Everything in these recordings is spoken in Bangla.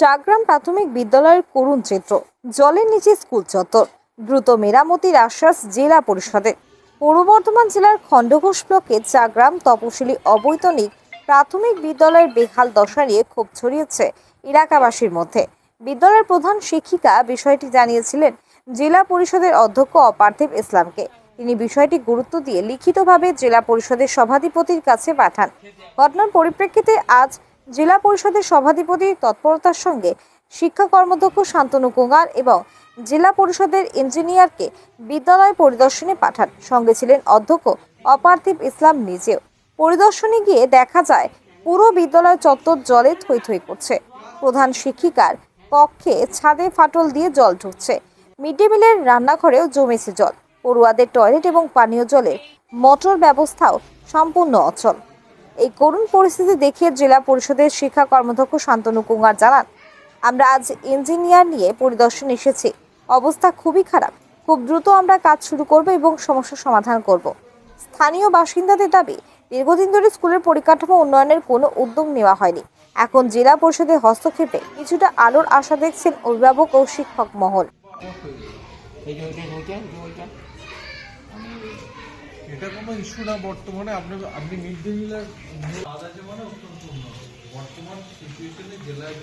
চাগ্রাম প্রাথমিক বিদ্যালয়ের করুণ চিত্র, জলের নিচে স্কুল চত্বর, দ্রুত মেরামতির আশ্বাস জেলা পরিষদের পূর্ব বর্ধমান জেলার খণ্ডঘোষ ব্লকের চাগ্রাম তপশিলি অবৈতনিক প্রাথমিক বিদ্যালয়ের বেহাল দশা নিয়ে ক্ষোভ ছড়িয়েছে এলাকাবাসীর মধ্যে। বিদ্যালয়ের প্রধান শিক্ষিকা বিষয়টি জানিয়েছিলেন, জেলা পরিষদের অধ্যক্ষ অপার্থিব ইসলামকে। তিনি বিষয়টি গুরুত্ব দিয়ে লিখিতভাবে জেলা পরিষদের সভাধিপতির কাছে পাঠান। ঘটনার পরিপ্রেক্ষিতে আজ জেলা পরিষদের সভাধিপতির তৎপরতার সঙ্গে শিক্ষা কর্মদক্ষ শান্তনু কুঙ্গার এবং জেলা পরিষদের ইঞ্জিনিয়ারকে বিদ্যালয় পরিদর্শনে পাঠান। সঙ্গে ছিলেন অধ্যক্ষ অপার্থিব ইসলাম নিজেও। পরিদর্শনে গিয়ে দেখা যায়, পুরো বিদ্যালয় চত্বর জলে থই থই করছে। প্রধান শিক্ষিকার কক্ষে ছাদে ফাটল দিয়ে জল ঢুকছে। মিড ডে মিলের রান্নাঘরেও জমেছে জল। পড়ুয়াদের টয়লেট এবং পানীয় জলের মোটর ব্যবস্থাও সম্পূর্ণ অচল। এই করুণ পরিস্থিতি দেখে জেলা পরিষদের শিক্ষা কর্মদক্ষ শান্তনু কুমার জানান, আমরা আজ ইঞ্জিনিয়ার নিয়ে পরিদর্শন এসেছি। অবস্থা খুবই খারাপ। খুব দ্রুত আমরা কাজ শুরু করব এবং সমস্যার সমাধান করব। স্থানীয় বাসিন্দাদের দাবি, দীর্ঘদিন ধরে স্কুলের পরিকাঠামো উন্নয়নের কোনো উদ্যোগ নেওয়া হয়নি। এখন জেলা পরিষদের হস্তক্ষেপে কিছুটা আলোর আশা দেখছেন অভিভাবক ও শিক্ষক মহল এই যে ওইটা ওইটা ওই যে ওইটা এটা কোনো ইস্যু না বর্তমানে আপনি আপনি মিড ডে মিলের আদা অত্যন্ত উন্নত। বর্তমান সিচুয়েশনে জেলায়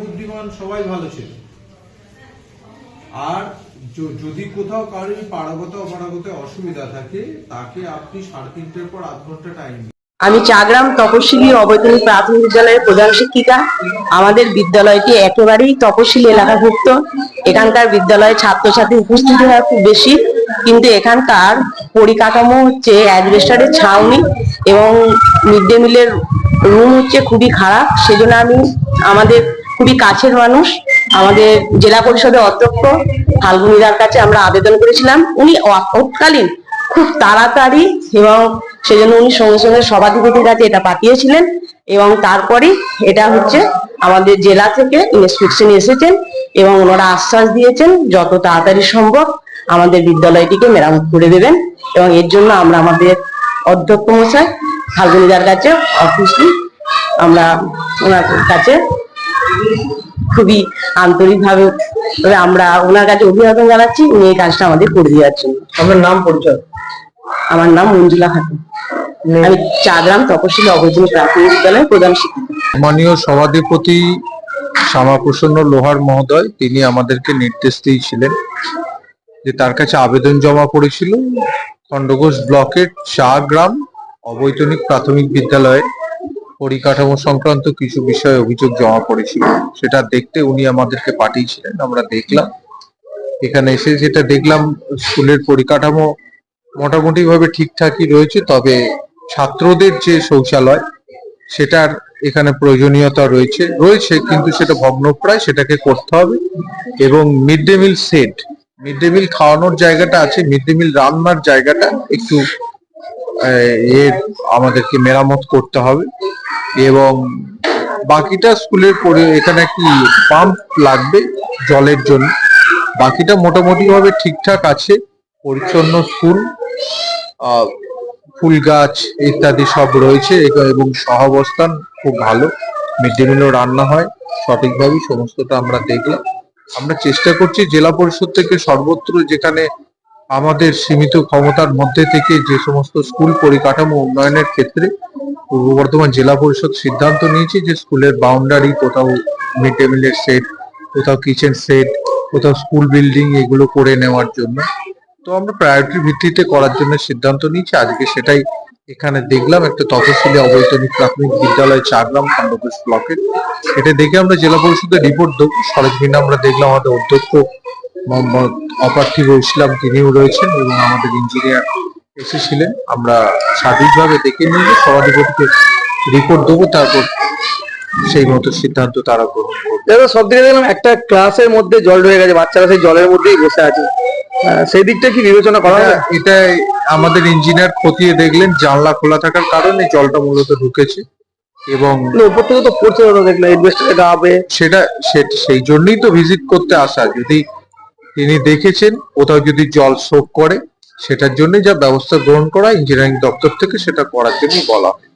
বুদ্ধিমান সবাই ভালো ছিল। আর যদি কোথাও কারোর পাড়াগত অপাড়াগত অসুবিধা থাকে তাকে আপনি সাড়ে তিনটের পর আধ ঘণ্টা টাইম আমি চাগ্রাম তপশিলি অবৈতনিক প্রাথমিক বিদ্যালয়ের প্রধান শিক্ষিকা। আমাদের বিদ্যালয়টি একেবারেই তপশিলি এলাকাভুক্ত। এখানকার বিদ্যালয়ে ছাত্রছাত্রী উপস্থিতি হয় খুব বেশি। কিন্তু এখানকার পরিকাঠামো হচ্ছে অ্যাডভেস্টারের ছাউনি এবং মিড ডে মিলের রুম হচ্ছে খুবই খারাপ। সেজন্য আমি আমাদের খুবই কাছের মানুষ, আমাদের জেলা পরিষদের অধ্যক্ষ ফাল্গুনিদার কাছে আমরা আবেদন করেছিলাম। উনি অকালীন খুব তাড়াতাড়ি এবং সেজন্য উনি সঙ্গে সঙ্গে সভাধিপতির কাছে এটা পাঠিয়েছিলেন এবং তারপরে এটা হচ্ছে আমাদের জেলা থেকে ইন্সপেকশন এসেছেন এবং ওনারা আশ্বাস দিয়েছেন, যত তাড়াতাড়ি সম্ভব আমাদের বিদ্যালয়টিকে মেরামত করে দেবেন এবং এর জন্য আমরা আমাদের অধ্যক্ষ মশাই ফাল্গুনিদার কাছে অফিসলি আমরা ওনার কাছে খুবই আন্তরিকভাবে আমরা ওনার কাছে অভিনন্দন জানাচ্ছি। উনি এই কাজটা আমাদের করে দেওয়ার জন্য। আপনার নাম পরিচয়? আমার নাম মঞ্জুলা খাতুন। আমি চাগ্রাম তপশিলি অবৈতনিক প্রাথমিক বিদ্যালয়ের প্রধান শিক্ষিকা। মাননীয় সভাধিপতি শ্যামাপ্রসন্ন লোহার মহোদয় তিনি আমাদেরকে নির্দেশ দিয়েছিলেন যে তার কাছে আবেদন জমা পড়েছিল খণ্ডঘোষ ব্লকের চা গ্রাম অবৈতনিক প্রাথমিক বিদ্যালয়ে পরিকাঠামো সংক্রান্ত কিছু বিষয়ে অভিযোগ জমা পড়েছিল। সেটা দেখতে উনি আমাদেরকে পাঠিয়েছিলেন, আমরা দেখলাম। এখানে এসে যেটা দেখলাম, স্কুলের পরিকাঠামো মোটামুটি ভাবে ঠিকঠাকই রয়েছে, তবে ছাত্রদের যে শৌচালয়, সেটার এখানে প্রয়োজনীয়তা রয়েছে রয়েছে, কিন্তু সেটা ভগ্নপ্রায়, সেটাকে করতে হবে। এবং mid day meal set mid day meal খাওয়ানোর জায়গাটা আছে মিড ডে মিল রান্নার জায়গাটা একটু আহ, আমাদেরকে মেরামত করতে হবে। এবং বাকিটা স্কুলের পরে এখানে কি পাম্প লাগবে জলের জন্য। বাকিটা মোটামুটি ভাবে ঠিকঠাক আছে পরিচ্ছন্ন স্কুল ফুল গাছ ইত্যাদি সব রয়েছে এবং সহাবস্থান খুব ভালো। মিড ডে মিলও রান্না হয় সঠিকভাবে সমস্তটা আমরা দেখলাম। আমরা চেষ্টা করছি জেলা পরিষদ থেকে সর্বত্র যেখানে আমাদের সীমিত ক্ষমতার মধ্যে থেকে যে সমস্ত স্কুল পরিকাঠামো উন্নয়নের ক্ষেত্রে পূর্ব বর্ধমান জেলা পরিষদ সিদ্ধান্ত নিয়েছে যে স্কুলের বাউন্ডারি কোথাও মিড ডে মিলের সেট কোথাও কিচেন সেট কোথাও স্কুল বিল্ডিং এগুলো করে নেওয়ার জন্য। তো আমরা প্রায়োরিটির ভিত্তিতে করার জন্য সিদ্ধান্ত নিয়েছি। আজকে সেটাই এখানে দেখলাম একটা তপশিলি অবৈতনিক প্রাথমিক বিদ্যালয় চার চারগ্রাম খণ্ডঘোষ ব্লকের এটা দেখে আমরা জেলা পরিষদের রিপোর্ট দেবো। সরজমিনে আমরা দেখলাম আমাদের অধ্যক্ষ মোহাম্মদ অপার্থিব ইসলাম, তিনিও রয়েছেন এবং আমাদের ইঞ্জিনিয়ার এসেছিলেন। আমরা সঠিকভাবে দেখে নিয়ে সভাধিপতিকে রিপোর্ট দেবো, তারপর সেই মতো সিদ্ধান্ত তারা করবে। সব দিকে দেখলাম একটা ক্লাসের মধ্যে জল ঢুকে গেছে, বাচ্চারা সেই জলের মধ্যেই বসে আছে। সেই দিকটা কি বিবেচনা করা এটা হয় এটা আমাদের ইঞ্জিনিয়ার খতিয়ে দেখলেন জানলা খোলা থাকার কারণে জলটা মূলত ঢুকেছে এবং উপর থেকে তো পড়ছে ওরা ইনভেস্টারে গাবে সেটা সে- সেই জন্যই তো ভিজিট করতে আসা। যদি তিনি দেখেছেন কোথাও যদি জল শোক করে সেটার জন্য যা ব্যবস্থা গ্রহণ করা ইঞ্জিনিয়ারিং দপ্তর থেকে সেটা করার জন্যই বলা হয়